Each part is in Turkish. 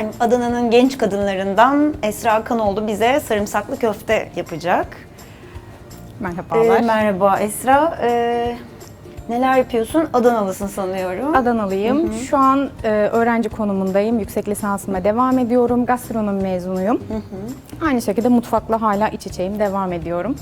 Efendim Adana'nın genç kadınlarından Esra Kanoğlu bize sarımsaklı köfte yapacak. Merhabalar. Ee, merhaba Esra. Ee, neler yapıyorsun? Adanalısın sanıyorum. Adanalıyım. Şu an e, öğrenci konumundayım. Yüksek lisansıma devam ediyorum. Gastronomi mezunuyum. Aynı şekilde mutfakla hala iç içeyim. Devam ediyorum.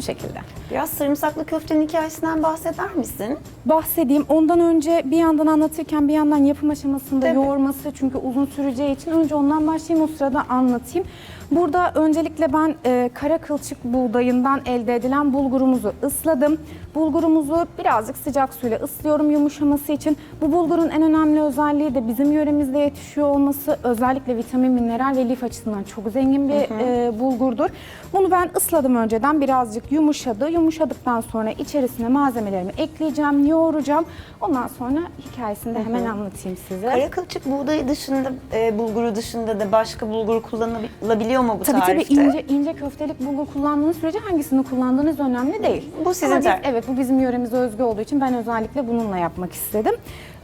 Bu şekilde. Biraz sarımsaklı köftenin hikayesinden bahseder misin? Bahsedeyim. Ondan önce bir yandan anlatırken bir yandan yapım aşamasında Tabii. yoğurması çünkü uzun süreceği için önce ondan başlayayım o sırada anlatayım. Burada öncelikle ben e, kara kılçık buğdayından elde edilen bulgurumuzu ısladım. Bulgurumuzu birazcık sıcak suyla ıslıyorum yumuşaması için. Bu bulgurun en önemli özelliği de bizim yöremizde yetişiyor olması. Özellikle vitamin, mineral ve lif açısından çok zengin bir e, bulgurdur. Bunu ben ısladım önceden birazcık yumuşadı. Yumuşadıktan sonra içerisine malzemelerimi ekleyeceğim, yoğuracağım. Ondan sonra hikayesini de hemen anlatayım size. Kara kılçık buğdayı dışında, e, bulguru dışında da başka bulgur kullanılabiliyor mu bu Tabii tabii tarifte? ince ince köftelik bulgur kullandığınız sürece hangisini kullandığınız önemli değil. Bu sizin Ama biz- Evet bu bizim yöremize özgü olduğu için ben özellikle bununla yapmak istedim.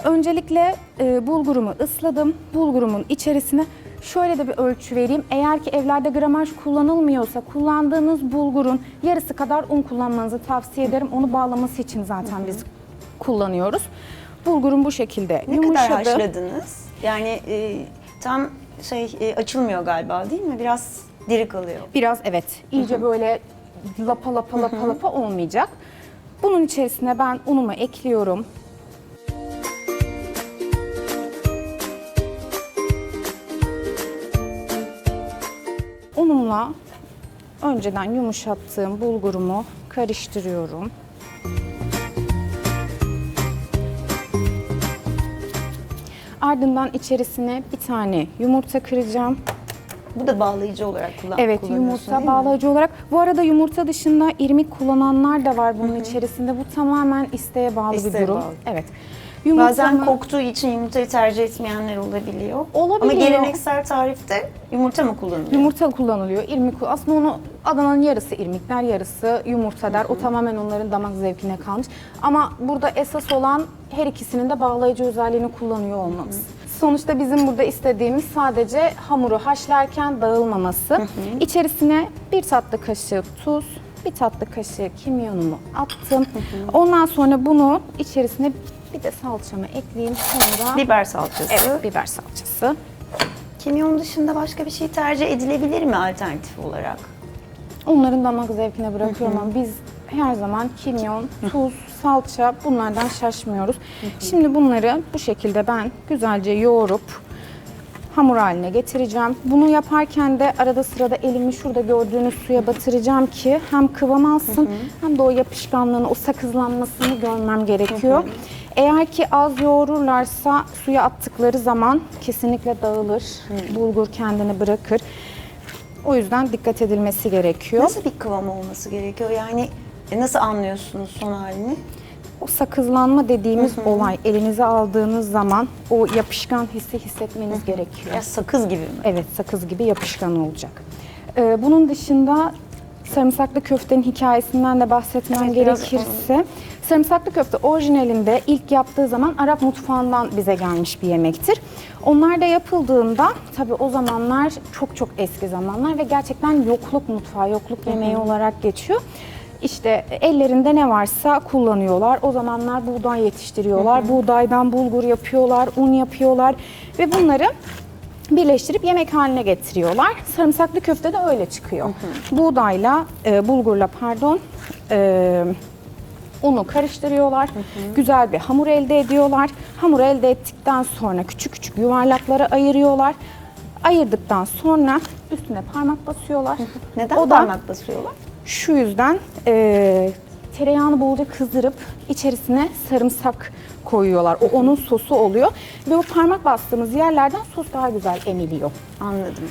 Öncelikle e, bulgurumu ısladım. Bulgurumun içerisine şöyle de bir ölçü vereyim. Eğer ki evlerde gramaj kullanılmıyorsa kullandığınız bulgurun yarısı kadar un kullanmanızı tavsiye ederim. Onu bağlaması için zaten biz kullanıyoruz. Bulgurum bu şekilde Ne yumuşadı. kadar haşladınız? Yani e, tam şey e, açılmıyor galiba değil mi? Biraz diri kalıyor. Biraz evet. iyice böyle lapa lapa lapa lapa olmayacak. Bunun içerisine ben unumu ekliyorum. Unumla önceden yumuşattığım bulgurumu karıştırıyorum. Ardından içerisine bir tane yumurta kıracağım. Bu da bağlayıcı olarak kullan Evet kullanıyorsun yumurta mi? bağlayıcı olarak. Bu arada yumurta dışında irmik kullananlar da var bunun içerisinde. Bu tamamen isteğe bağlı İsteğe bir durum. bağlı. Evet. Bazen Yumurtamı- koktuğu için yumurtayı tercih etmeyenler olabiliyor. Olabiliyor. Ama geleneksel tarifte yumurta mı kullanılıyor? Yumurta kullanılıyor. İrmik aslında onu Adana'nın yarısı irmikler, yarısı yumurta der. O tamamen onların damak zevkine kalmış. Ama burada esas olan her ikisinin de bağlayıcı özelliğini kullanıyor olmamız. Sonuçta bizim burada istediğimiz sadece hamuru haşlarken dağılmaması. İçerisine bir tatlı kaşığı tuz, bir tatlı kaşığı kimyonumu attım. Ondan sonra bunu içerisine bir de salçamı ekleyeyim. Sonra Biber salçası. evet, biber salçası. Kimyon dışında başka bir şey tercih edilebilir mi alternatif olarak? Onların damak zevkine bırakıyorum ama biz her zaman kimyon, tuz, salça bunlardan şaşmıyoruz. Şimdi bunları bu şekilde ben güzelce yoğurup hamur haline getireceğim. Bunu yaparken de arada sırada elimi şurada gördüğünüz suya batıracağım ki hem kıvam alsın hem de o yapışkanlığını, o sakızlanmasını görmem gerekiyor. Eğer ki az yoğururlarsa suya attıkları zaman kesinlikle dağılır. Bulgur kendini bırakır. O yüzden dikkat edilmesi gerekiyor. Nasıl bir kıvam olması gerekiyor? Yani e, nasıl anlıyorsunuz son halini? O sakızlanma dediğimiz olay elinize aldığınız zaman o yapışkan hissi hissetmeniz gerekiyor. Ya sakız gibi mi? Evet sakız gibi yapışkan olacak. Ee, bunun dışında sarımsaklı köftenin hikayesinden de bahsetmem Evet, biraz gerekirse sarımsaklı köfte orijinalinde ilk yaptığı zaman Arap mutfağından bize gelmiş bir yemektir. Onlar da yapıldığında tabii o zamanlar çok çok eski zamanlar ve gerçekten yokluk mutfağı, yokluk yemeği olarak geçiyor. İşte ellerinde ne varsa kullanıyorlar. O zamanlar buğday yetiştiriyorlar. Buğdaydan bulgur yapıyorlar, un yapıyorlar ve bunları birleştirip yemek haline getiriyorlar. Sarımsaklı köfte de öyle çıkıyor. Buğdayla, e, bulgurla pardon, e, unu karıştırıyorlar. Güzel bir hamur elde ediyorlar. Hamur elde ettikten sonra küçük küçük yuvarlaklara ayırıyorlar. Ayırdıktan sonra üstüne parmak basıyorlar. Neden O da- parmak basıyorlar? şu yüzden e, tereyağını bolca kızdırıp içerisine sarımsak koyuyorlar. O onun sosu oluyor ve o parmak bastığımız yerlerden sos daha güzel emiliyor. Anladım.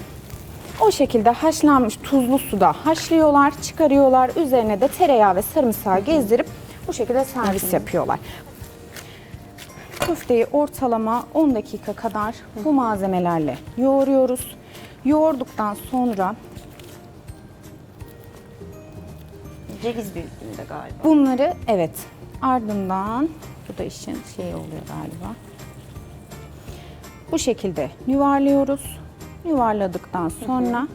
O şekilde haşlanmış tuzlu suda haşlıyorlar, çıkarıyorlar. Üzerine de tereyağı ve sarımsağı gezdirip bu şekilde servis yapıyorlar. Köfteyi ortalama 10 dakika kadar bu malzemelerle yoğuruyoruz. Yoğurduktan sonra Ceviz büyüklüğünde galiba. Bunları evet ardından bu da işin şeyi oluyor galiba. Bu şekilde yuvarlıyoruz. Yuvarladıktan sonra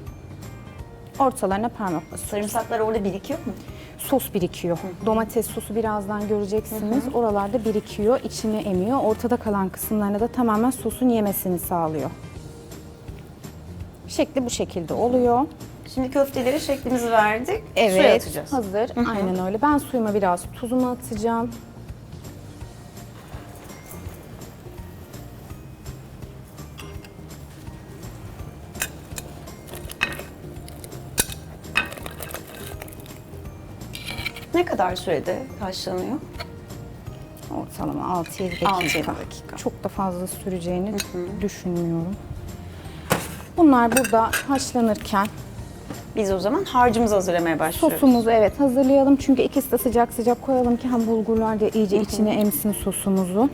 ortalarına parmak basıyoruz. Sarımsaklar orada birikiyor mu? Sos birikiyor. Domates sosu birazdan göreceksiniz. Oralarda birikiyor, içine emiyor. Ortada kalan kısımlarına da tamamen sosun yemesini sağlıyor. Şekli bu şekilde oluyor. Şimdi köfteleri şeklimizi verdik. Suya Evet, atacağız. hazır. Aynen öyle. Ben suyuma biraz tuzumu atacağım. Kadar sürede haşlanıyor? Ortalama 6-7 dakika. 6-7 dakika. Çok da fazla süreceğini düşünmüyorum. Bunlar burada haşlanırken Biz o zaman harcımızı hazırlamaya başlıyoruz. sosumuzu evet hazırlayalım. Çünkü ikisi de sıcak sıcak koyalım ki hem bulgurlar da iyice içine emsin sosumuzu.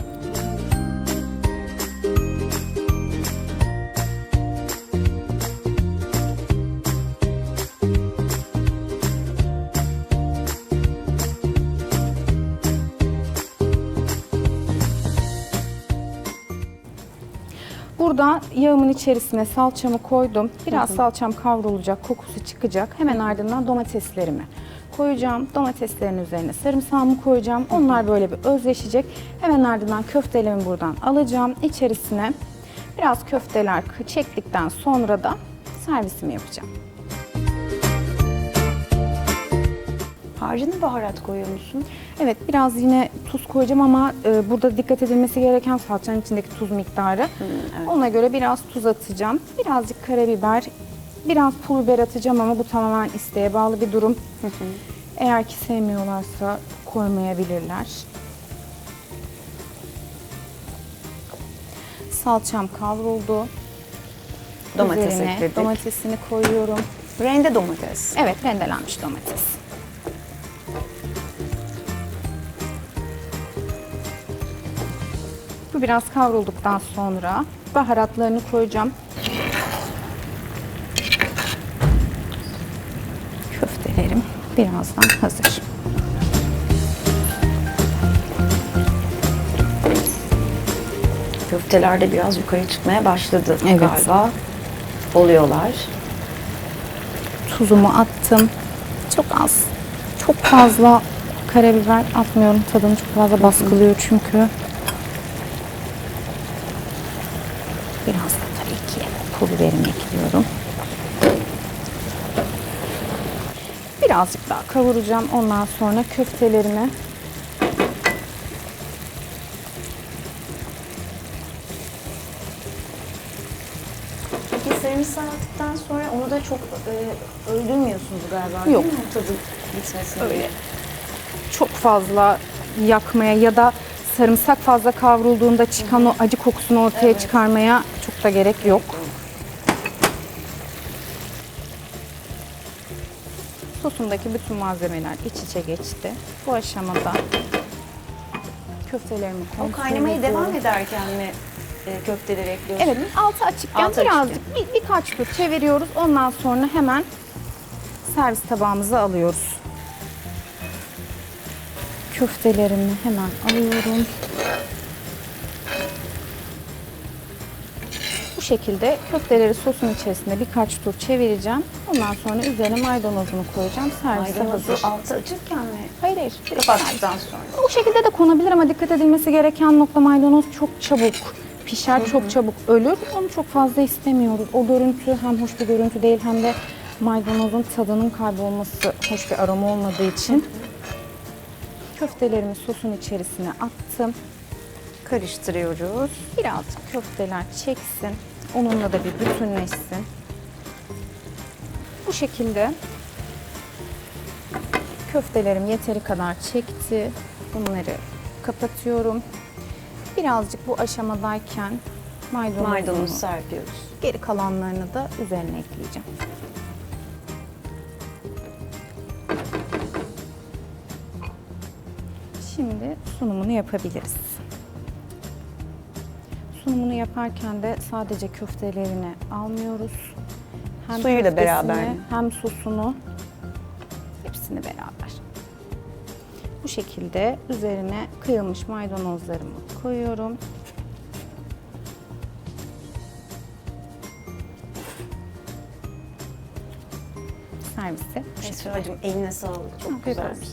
Burada yağımın içerisine salçamı koydum. Biraz salçam kavrulacak, kokusu çıkacak. Hemen ardından domateslerimi koyacağım. Domateslerin üzerine sarımsağımı koyacağım. Onlar böyle bir özleşecek. Hemen ardından köftelerimi buradan alacağım. İçerisine biraz köfteler çektikten sonra da servisimi yapacağım. Harcına baharat koyuyor musun? Evet biraz yine tuz koyacağım ama e, burada dikkat edilmesi gereken salçanın içindeki tuz miktarı. Ona göre biraz tuz atacağım. Birazcık karabiber, biraz pul biber atacağım ama bu tamamen isteğe bağlı bir durum. Eğer ki sevmiyorlarsa koymayabilirler. Salçam kavruldu. Domates Üzerine ekledik. Domatesini koyuyorum. Rende domates. Evet rendelenmiş domates. Bu biraz kavrulduktan sonra baharatlarını koyacağım. Köftelerim birazdan hazır. Köfteler de biraz yukarı çıkmaya başladı Evet. galiba. Oluyorlar. Tuzumu attım. Çok az. Çok fazla karabiber atmıyorum. Tadını çok fazla baskılıyor çünkü. Biraz da tabii ki pul biberimi ekliyorum. Birazcık daha kavuracağım. Ondan sonra köftelerimi Peki sarımsağı attıktan sonra onu da çok e, öldürmüyorsunuz galiba Yok. değil mi? Tadı gitmesin Öyle. diye. çok fazla yakmaya ya da sarımsak fazla kavrulduğunda çıkan o acı kokusunu ortaya çıkarmaya da gerek yok. Sosumdaki bütün malzemeler iç içe geçti. Bu aşamada köftelerimi O kontrol kaynamaya ediyorum. devam ederken mi e, köfteleri ekliyorsunuz? Evet, altı açıkken Altı birazcık bir, birkaç tur çeviriyoruz. Ondan sonra hemen servis tabağımıza alıyoruz. Köftelerimi hemen alıyorum. Şekilde köfteleri sosun içerisinde birkaç tur çevireceğim. Ondan sonra üzerine maydanozunu koyacağım. Servise Maydanozu hazır. altı açıkken mi? Hayır hayır. direkt Kapattıktan sonra. bu şekilde de konabilir ama dikkat edilmesi gereken nokta maydanoz çok çabuk pişer, çok çabuk ölür. Onu çok fazla istemiyoruz. O görüntü hem hoş bir görüntü değil hem de maydanozun tadının kaybolması hoş bir aroma olmadığı için. Köftelerimi sosun içerisine attım. Karıştırıyoruz. Birazcık köfteler çeksin. Onunla da bir bütünleşsin. Bu şekilde köftelerim yeteri kadar çekti. Bunları kapatıyorum. Birazcık bu aşamadayken maydanozumu, Maydanoz serpiyoruz. geri kalanlarını da üzerine ekleyeceğim. Şimdi sunumunu yapabiliriz sunumunu yaparken de sadece köftelerini almıyoruz. Hem Suyuyla beraber. Hem sosunu. Hepsini beraber. Bu şekilde üzerine kıyılmış maydanozlarımı koyuyorum. Servise. Esra'cığım eline sağlık. Çok güzelmiş.